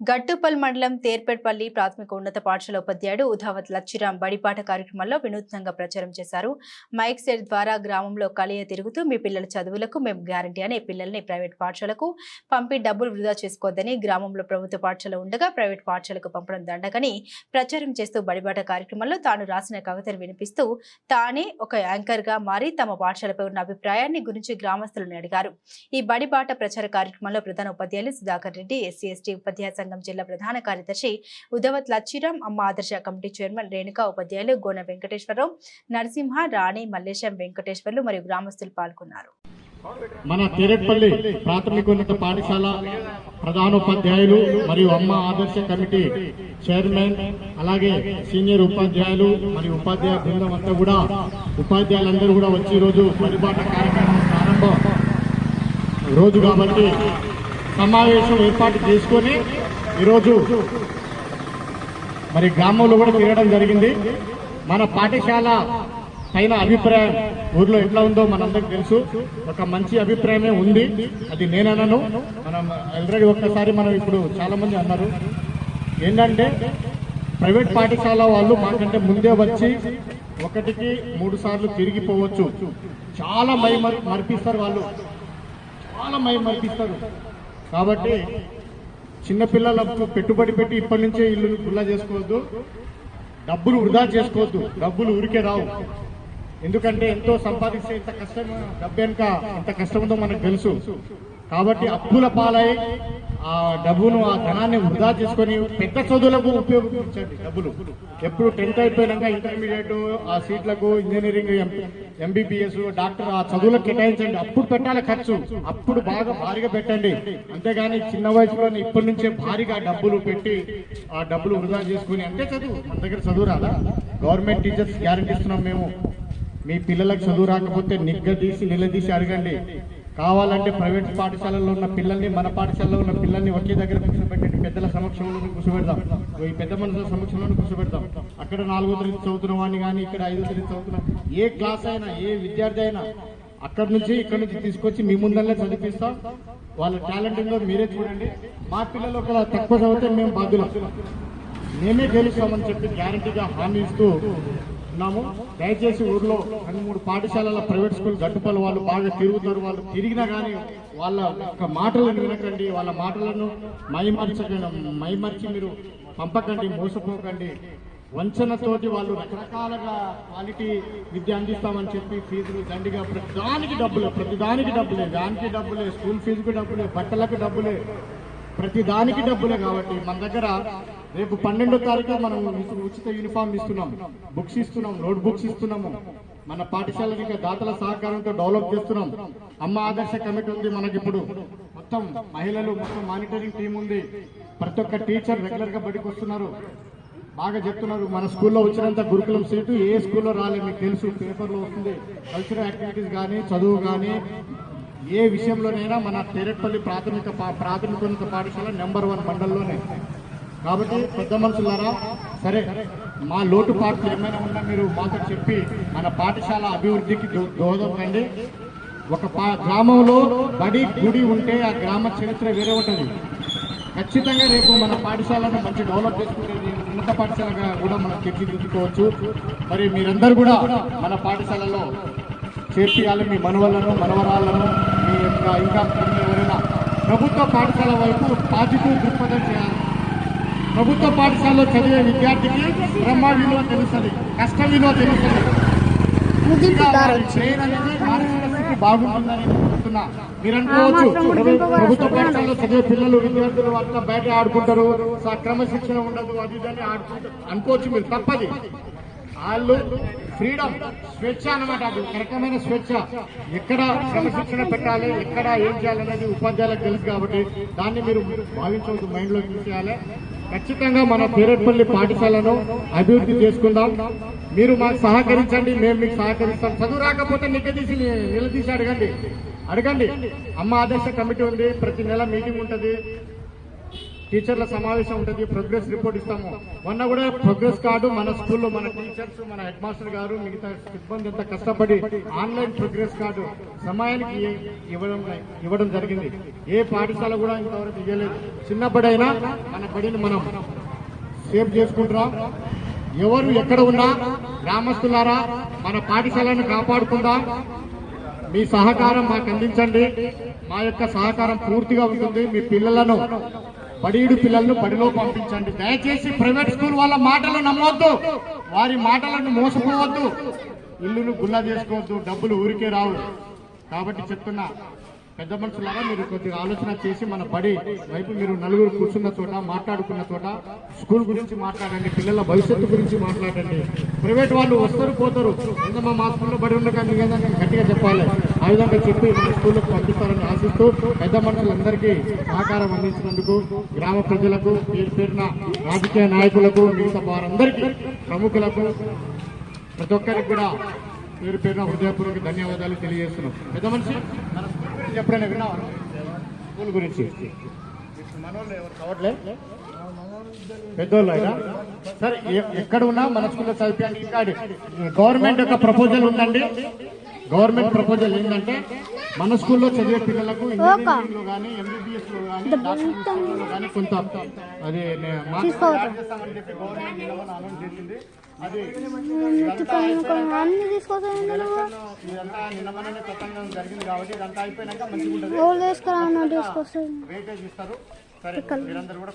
గట్టుపల్ మండలం తేర్పేట్పల్లి ప్రాథమిక ఉన్నత పాఠశాల ఉపాధ్యాయుడు ఉధావత్ లచ్చిరాం బడిపాట కార్యక్రమంలో వినూత్నంగా ప్రచారం చేశారు. మైక్ సెట్ ద్వారా గ్రామంలో కలియ తిరుగుతూ మీ పిల్లల చదువులకు మేము గ్యారంటీ అని పిల్లల్ని ప్రైవేట్ పాఠశాలకు పంపి డబ్బులు వృధా చేసుకోవద్దని గ్రామంలో ప్రభుత్వ పాఠశాల ఉండగా ప్రైవేట్ పాఠశాలకు పంపడం దండగని ప్రచారం చేస్తూ బడిబాట కార్యక్రమంలో తాను రాసిన కవితను వినిపిస్తూ తానే ఒక యాంకర్గా మారి తమ పాఠశాలపై ఉన్న అభిప్రాయాన్ని గురించి గ్రామస్తులను అడిగారు. ఈ బడిబాట ప్రచార కార్యక్రమంలో ప్రధాన ఉపాధ్యాయులు సుధాకర్ రెడ్డి ఎస్సీ ఎస్టీ ఉపాధ్యాయ సంఘం జిల్లా ప్రధాన కార్యదర్శి ఉదవత్ లచ్చిరాం అమ్మ ఆదర్శ కమిటీ చైర్మన్ రేణుకా ఉపాధ్యాయులు గోన వెంకటేశ్వరరావు నరసింహ రాణి మల్లేశం వెంకటేశ్వర్లు మరియు గ్రామస్తులు పాల్గొన్నారు. మన తెరెట్పల్లి ప్రాథమికోన్నత పాఠశాల ప్రధానోపాధ్యాయులు మరియు అమ్మ ఆదర్శ కమిటీ చైర్మన్ అలాగే సీనియర్ ఉపాధ్యాయులు మరియు ఉపాధ్యాయ బృందం అంతా కూడా ఉపాధ్యాయులందరూ కూడా వచ్చి ఈరోజు పరిపాట కార్యక్రమం ప్రారంభం. రోజు కాబట్టి సమావేశం ఏర్పాటు చేసుకొని ఈరోజు మరి గ్రామంలో కూడా తిరగడం జరిగింది. మన పాఠశాల పైన అభిప్రాయం ఊర్లో ఎట్లా ఉందో మనందరికి తెలుసు. ఒక మంచి అభిప్రాయమే ఉంది. అది నేనన్నాను మనం ఆల్రెడీ ఒక్కసారి మనం ఇప్పుడు చాలా మంది అన్నారు. ఏంటంటే ప్రైవేట్ పాఠశాల వాళ్ళు మాకంటే ముందే వచ్చి ఒకటికి మూడు సార్లు తిరిగిపోవచ్చు చాలా మై మర్పిస్తారు వాళ్ళు. చాలా మై మర్పిస్తారు. కాబట్టి చిన్నపిల్లలకు పెట్టుబడి పెట్టి ఇప్పటి నుంచే ఇల్లు గుల్లా చేసుకోవద్దు. డబ్బులు వృధా చేసుకోవద్దు. డబ్బులు ఊరికే రావు. ఎందుకంటే ఎంతో సంపాదిస్తే ఇంత కష్టం డబ్బు వెనుక ఎంత కష్టం ఉందో మనకు తెలుసు. కాబట్టి అప్పుల పాలై ఆ డబ్బును ఆ ధనాన్ని వృధా చేసుకొని పెద్ద చదువులకు ఉపయోగించండి డబ్బులు. ఎప్పుడు టెన్త్ అయిపోయినాక ఇంటర్మీడియట్ ఆ సీట్లకు ఇంజనీరింగ్ ఎంబీబీఎస్ డాక్టర్ ఆ చదువులకు కేటాయించండి. అప్పుడు పెట్టాలి ఖర్చు. అప్పుడు బాగా భారీగా పెట్టండి. అంతేగాని చిన్న వయసులోనే ఇప్పటి నుంచే భారీగా డబ్బులు పెట్టి ఆ డబ్బులు వృధా చేసుకుని అంటే చదువు. మన దగ్గర చదువు రాదా? గవర్నమెంట్ టీచర్స్ గ్యారెంటీ ఇస్తున్నాం మేము. మీ పిల్లలకు చదువు రాకపోతే నిగ్గదీసి నిలదీసి అడగండి. కావాలంటే ప్రైవేట్ పాఠశాలలో ఉన్న పిల్లల్ని మన పాఠశాలలో ఉన్న పిల్లల్ని ఒకే దగ్గర కూర్చోబెట్టండి. పెద్దల సమక్షంలో కూర్చోబెడదాం. ఈ పెద్ద మనుషుల సమక్షంలో కూర్చోబెడదాం. అక్కడ నాలుగో తరగతి చదువుతున్న వాడిని కానీ ఇక్కడ ఐదో తరగతి చదువుతున్న ఏ క్లాస్ అయినా ఏ విద్యార్థి అయినా అక్కడ నుంచి ఇక్కడ నుంచి తీసుకొచ్చి మీ ముందల్లే చదివిస్తాం వాళ్ళ టాలెంట్ ఉందో మీరే చూడండి. మా పిల్లలు ఒక తక్కువ చదివితే మేము బాధ్యులం. మేమే గెలుస్తామని చెప్పి గ్యారంటీగా హామీ ఇస్తూ ఉన్నాము. దయచేసి ఊర్లో రెండు మూడు పాఠశాలల ప్రైవేట్ స్కూల్ గట్టుపల్లి వాళ్ళు బాగా తిరుగుతారు. వాళ్ళు తిరిగినా కానీ వాళ్ళ యొక్క మాటలను వినకండి. వాళ్ళ మాటలను మైమర్చకండి. మైమర్చి మీరు పంపకండి మోసపోకండి. వంచనతోటి వాళ్ళు రకరకాలుగా క్వాలిటీ విద్య అందిస్తామని చెప్పి ఫీజులు దండిగా ప్రతి దానికి డబ్బులే ప్రతిదానికి డబ్బులే దానికి డబ్బులే స్కూల్ ఫీజుకు డబ్బులే బట్టలకు డబ్బులే. ప్రతి దానికి డబ్బులే కాబట్టి మన దగ్గర రేపు పన్నెండో తారీఖు మనం ఉచిత యూనిఫామ్ ఇస్తున్నాం. బుక్స్ ఇస్తున్నాం నోట్ బుక్స్ ఇస్తున్నాము. మన పాఠశాలకి ఇంకా దాతల సహకారంతో డెవలప్ చేస్తున్నాం. అమ్మ ఆదర్శ కమిటీ ఉంది మనకి ఇప్పుడు మొత్తం మహిళలు మొత్తం మానిటరింగ్ టీం ఉంది. ప్రతి ఒక్క టీచర్ రెగ్యులర్గా బడికి వస్తున్నారు. బాగా చెప్తున్నారు. మన స్కూల్లో వచ్చినంత గురుకులం సీటు ఏ స్కూల్లో రాలేదు. మీకు తెలుసు పేపర్లో వస్తుంది. కల్చరల్ యాక్టివిటీస్ కానీ చదువు కానీ ఏ విషయంలోనైనా మన తెరెట్పల్లి ప్రాథమిక పా- ప్రాథమికోన్నత పాఠశాల నెంబర్ వన్ మండలంలోనే. కాబట్టి పెద్ద మనుషులారా సరే మా లోటుపాట్లు ఏమైనా ఉన్నా మీరు మాతో చెప్పి మన పాఠశాల అభివృద్ధికి దో- ఒక పా గ్రామంలో బడి గుడి ఉంటే ఆ గ్రామ చరిత్ర వేరే ఉంటుంది. ఖచ్చితంగా రేపు మన పాఠశాలను మంచి డెవలప్ చేసుకునేది ఉన్నత పాఠశాలగా కూడా మనం తీర్చిదిద్దుకోవచ్చు. మరి మీరందరూ కూడా మన పాఠశాలలో చేర్పియాలి మీ మనవలను మనవరాలను మీ యొక్క ఇంకా ఎవరైనా ప్రభుత్వ పాఠశాల వైపు పాజిటివ్ దృక్పథం చేయాలి. ప్రభుత్వ పాఠశాలలో చదివే విద్యార్థికి బ్రహ్మ విలువ తెలుస్తుంది కష్ట విలువ తెలుస్తుంది ట్రైన్ అనేది మానసిక స్థితి బాగుంటుందని చెప్తున్నా. మీరు అనుకోవచ్చు ప్రభు- ప్రభుత్వ పాఠశాలలో చదివే పిల్లలు విద్యార్థులు అంతా బయట ఆడుకుంటారు. క్రమశిక్షణ ఉండదు అది ఇది అని ఆడుకుంటారు. అనుకోవచ్చు మీరు తప్పది. వాళ్ళు ఫ్రీడమ్ స్వేచ్ఛ అనమాట అది. ఒక రకమైన స్వేచ్ఛ. ఎక్కడ క్రమశిక్షణ పెట్టాలి ఎక్కడ ఏం చేయాలనేది ఉపాధ్యాయులకు తెలుసు కాబట్టి దాన్ని మీరు భావించవద్దు మైండ్లో తీసేయాలి ఖచ్చితంగా మన పేరెట్పల్లి పాఠశాలను అభివృద్ధి చేసుకుందాం. మీరు మాకు సహకరించండి మేము మీకు సహకరిస్తాం. చదువు రాకపోతే నిగ్గదీసి నిలదీసి అడగండి. అడగండి. అమ్మ ఆదర్శ కమిటీ ఉంది ప్రతి నెల మీటింగ్ ఉంటుంది. టీచర్ల సమావేశం ఉంటుంది ప్రోగ్రెస్ రిపోర్ట్ ఇస్తాము. మొన్న కూడా ప్రోగ్రెస్ కార్డు మన స్కూల్లో మన టీచర్స్ మన హెడ్ మాస్టర్ గారు మిగతా సిబ్బంది అంతా కష్టపడి ఆన్లైన్ ప్రోగ్రెస్ కార్డు సమయానికి ఇవ్వడం ఇవ్వడం జరిగింది. ఏ పాఠశాల కూడా ఇంతవరకు ఇవ్వలేదు చిన్నప్పుడైనా మన బడిని మనం సేవ్ చేసుకుంటున్నాం. ఎవరు ఎక్కడ ఉన్నా గ్రామస్తులారా మన పాఠశాలను కాపాడుకుందాం. మీ సహకారం మాకు అందించండి. మా యొక్క సహకారం పూర్తిగా ఉంటుంది. మీ పిల్లలను బడీడు పిల్లలను బడిలో పంపించండి. దయచేసి ప్రైవేట్ స్కూల్ వాళ్ళ మాటలు నమ్మవద్దు వారి మాటలను మోసపోవద్దు. ఇల్లును గుల్ల చేసుకోవద్దు. డబ్బులు ఊరికే రావు. కాబట్టి చెప్తున్నా పెద్ద మనుషులారా మీరు కొద్దిగా ఆలోచన చేసి మన బడి వైపు మీరు నలుగురు కూర్చున్న చోట మాట్లాడుకున్న చోట స్కూల్ గురించి మాట్లాడండి పిల్లల భవిష్యత్తు గురించి మాట్లాడండి. ప్రైవేట్ వాళ్ళు వస్తారు పోతారు. ఏందమ్మా మా స్కూల్లో బడి ఉండగా కదా గట్టిగా చెప్పాలి. ఆ విధంగా చెప్పి మన స్కూల్కి పంపిస్తారని ఆశిస్తూ పెద్ద మనుషులందరికీ సహకారం అందించినందుకు గ్రామ ప్రజలకు పేరు పేరున రాజకీయ నాయకులకు మిగతా వారందరికీ ప్రముఖులకు ప్రతి ఒక్కరికి కూడా పేరు పేరున హృదయపూర్వక ధన్యవాదాలు తెలియజేస్తున్నాం. పెద్ద మనిషి గురించి ఎప్పుడైనా విన్నావా స్కూల్ గురించి. మనోళ్ళు ఎవరు కావట్లే పెద్దోళ్ళు అయినా సరే ఎక్కడ ఉన్నా మన స్కూల్లో చదివాండి గవర్నమెంట్ యొక్క ప్రపోజల్ ఉందండి. గవర్నమెంట్ ప్రపోజల్ ఏంటంటే మన స్కూల్లో చదివే పిల్లలకు కానీ కానీ కొంత అది నే- మార్క్స్ యాడ్ చేస్తామని చెప్పి గవర్నమెంట్ నిన్న అనౌన్స్ చేసింది. అది ఇదంతా తతంగం జరిగింది కాబట్టి ఇదంతా అయిపోయినాక మంచిగా ఉంటుంది వెయిటేజ్ ఇస్తారు. సరే మీరందరూ కూడా